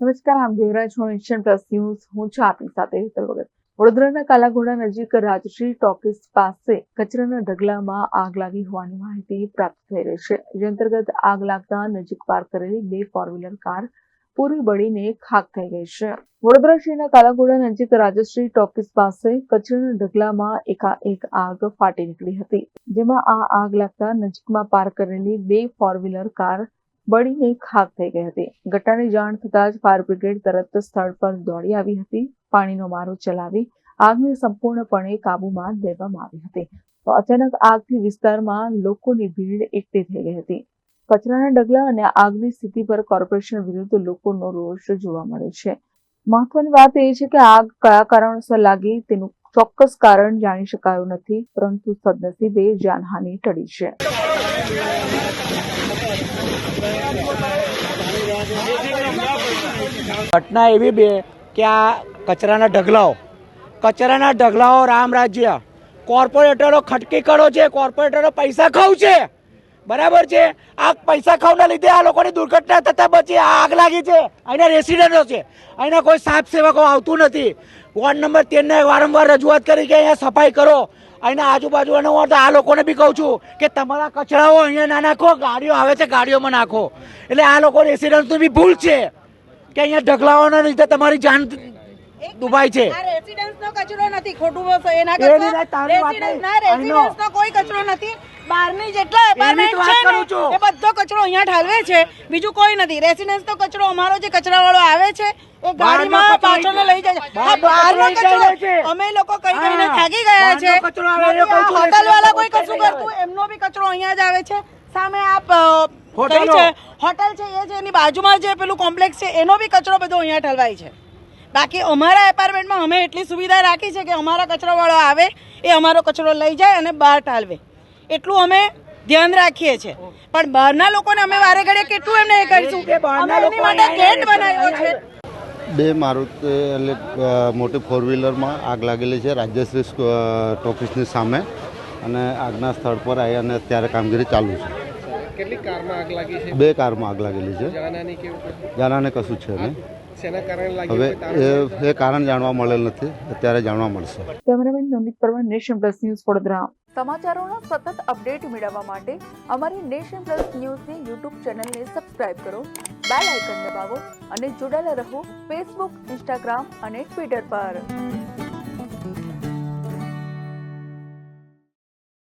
નમસ્કાર, આમ રહ્યા છો એશિયન પ્લસ ન્યૂઝ. હું છું આપની સાથે હેતલ વગર. વડોદરાના કાલાઘોડા નજીક રાજશ્રી ટોકીસ પાસે કચરાના ઢગલામાં આગ લાગી હોવાની માહિતી પ્રાપ્ત થઈ રહી છે. જે અંતર્ગત આગ લાગતા નજીક પાર્ક કરેલી બે ફોર વ્હીલર કાર પૂરી બળીને ખાક થઈ ગઈ છે. વડોદરા શહેરના કાલાઘોડા નજીક રાજશ્રી ટોકીસ પાસે કચરાના ઢગલામાં એકાએક આગ ફાટી નીકળી હતી, જેમાં આ આગ લાગતા નજીકમાં પાર્ક કરેલી બે ફોર વ્હીલર કાર બળીને ખાક થઈ ગઈ હતી. ઘટનાની જાણ થતાં જ ફાયર બ્રિગેડ તરત સ્થળ પર દોડી આવી હતી. પાણીનો મારો ચલાવી આગને સંપૂર્ણપણે કાબૂમાં લેવામાં આવી હતી. તો અચાનક આગથી વિસ્તારમાં લોકોની ભીડ એકઠી થઈ ગઈ હતી. કચરાના ડગલા અને આગની સ્થિતિ પર કોર્પોરેશન વિરુદ્ધ લોકોનો રોષ જોવા મળે છે. મહત્વની વાત એ છે કે આગ કયા કારણોસર લાગી તેનું ચોક્કસ કારણ જાણી શકાયું નથી, પરંતુ સદનસીબે જાનહાનિ ટળી છે. ઘટના એવી બે કે આ કચરાના ઢગલાઓ કચરાના ઢગલાઓ રામ રાજ્ય. કોર્પોરેટરો ખટકી કરો છે, કોર્પોરેટરો પૈસા ખાવ છે. બરાબર છે? આ પૈસા ખાવના લીધે આ લોકોની દુર્ઘટના થતા બચી આ આગ લાગી છે. અહીંના રેસિડેન્ટો છે. અહીંના કોઈ સાફ સેવકો આવતું નથી. વોર્ડ નંબર તેરને વારંવાર રજૂઆત કરી કે અહીંયા સફાઈ કરો. અહીંના આજુબાજુના હું તો આ લોકોને બી કહું છું કે તમારા કચરાઓ અહીંયા ના નાખો, ગાડીઓ આવે છે, ગાડીઓમાં નાખો. એટલે આ લોકો રેસિડન્ટની બી ભૂલ છે. કે અહીંયા ઢગલાઓના લીધે તમારી જાન દુભાઈ છે. રેસિડન્સનો કચરો નથી ખોટું બોલશો એના કરતા નહીં, તારી વાત રેસિડન્સ નહીં. ના રેસિડન્સ નો. કોઈ કચરો નથી. બહારની જેટલા એપાર્ટમેન્ટ છે ને એ બધો કચરો અહીંયા ઠાલવે છે. બીજું કોઈ નથી. રેસિડન્સ કચરો અમારો જે કચરાવાળો આવે છે એ ગાડીમાં પાછળ લઈ જાય છે. બહારનો કચરો. અમે લોકો કઈ કઈને થાકી ગયા છે. હોટલ વાળા કોઈ કશું કરતું એમનો બી કચરો અહીંયા જ આવે છે. સામે આપ. કઈ છે? હોટલ છે એ છે એની બાજુમાં જે પેલું કોમ્પ્લેક્સ છે એનો બી કચરો બધો અહીંયા ઠલવાય છે. બાકી અમારા એપાર્ટમેન્ટમાં અમે એટલી સુવિધા રાખી છે કે અમારા કચરાવાળો આવે એ અમારો કચરો લઈ જાય અને બહાર ઠાલવે. એટલું અમે ધ્યાન રાખીએ છીએ પણ બહારના લોકોને અમે વારે ઘડે કેટલું એમને એ કરીશું? બહારના એની લોકો માટે ગેટ બનાવ્યો છે. બે મારુતિ એટલે મોટી ફોર વ્હીલરમાં આગ લાગેલી છે રાજ્યશ્રી અ, સામે. અને આગના સ્થળ પર આવી અને અત્યારે કામગીરી ચાલુ છે. કેટલી કારમાં આગ લાગી છે? બે કારમાં આગ લાગેલી છે. જાનાની જાનાને કશું? છે નહીં. શેના કારણે લાગી હવે એ એ કારણ જાણવા મળેલ નથી. અત્યારે જાણવા મળશે. Cameraman Namit Parmar nation plus news Vadodara. સમાચારોના સતત અપડેટ મેળવવા માટે અમારી નેશન પ્લસ ન્યૂઝની યુટ્યુબ ચેનલને સબસ્ક્રાઇબ કરો બેલ આઇકન દબાવો અને જોડાયેલા રહો ફેસબુક ઇન્સ્ટાગ્રામ અને ટ્વિટર પર.